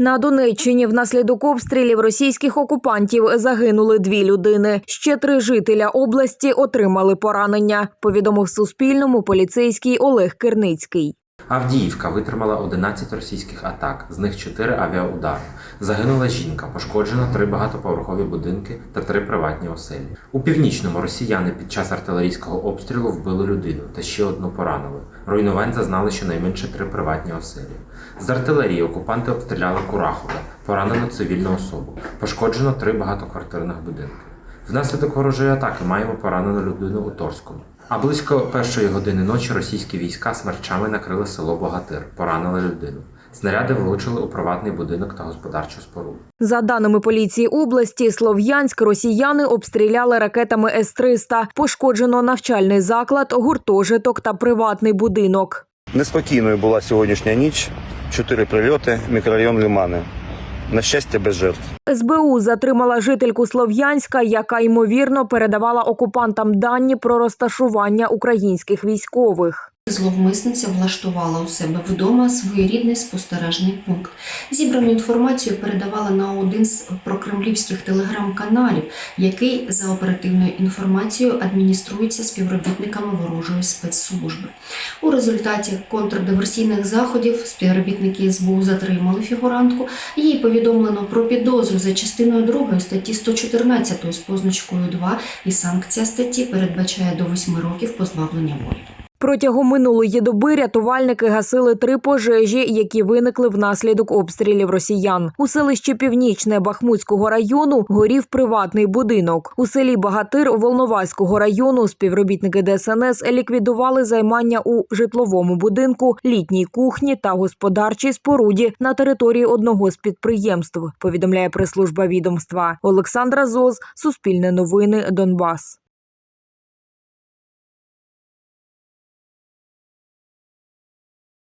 На Донеччині внаслідок обстрілів російських окупантів загинули дві людини. Ще три жителя області отримали поранення. Повідомив Суспільному поліцейський Олег Керницький. Авдіївка витримала 11 російських атак, з них 4 авіаудари. Загинула жінка, пошкоджено три багатоповерхові будинки та три приватні оселі. У північному росіяни під час артилерійського обстрілу вбили людину та ще одну поранили. Руйнувань зазнали щонайменше три приватні оселі. З артилерії окупанти обстріляли Курахове, поранено цивільну особу. Пошкоджено три багатоквартирних будинки. Внаслідок ворожої атаки маємо поранену людину у Торському. А близько першої години ночі російські війська смерчами накрили село Богатир, поранили людину. Снаряди влучили у приватний будинок та господарчу споруду. За даними поліції області, Слов'янськ росіяни обстріляли ракетами С-300. Пошкоджено навчальний заклад, гуртожиток та приватний будинок. Неспокійною була сьогоднішня ніч. Чотири прильоти, мікрорайон Лимани. На щастя, без жертв. СБУ затримала жительку Слов'янська, яка ймовірно передавала окупантам дані про розташування українських військових. Зловмисниця влаштувала у себе вдома своєрідний спостережний пункт. Зібрану інформацію передавала на один з прокремлівських телеграм-каналів, який за оперативною інформацією адмініструється співробітниками ворожої спецслужби. У результаті контрдиверсійних заходів співробітники СБУ затримали фігурантку. Їй повідомлено про підозру за частиною 2 статті 114 з позначкою 2 і санкція статті передбачає до 8 років позбавлення волі. Протягом минулої доби рятувальники гасили три пожежі, які виникли внаслідок обстрілів росіян. У селищі Північне Бахмутського району горів приватний будинок. У селі Багатир Волноваського району співробітники ДСНС ліквідували займання у житловому будинку, літній кухні та господарчій споруді на території одного з підприємств. Повідомляє прес-служба відомства Олександра Зоз, Суспільне новини, Донбас.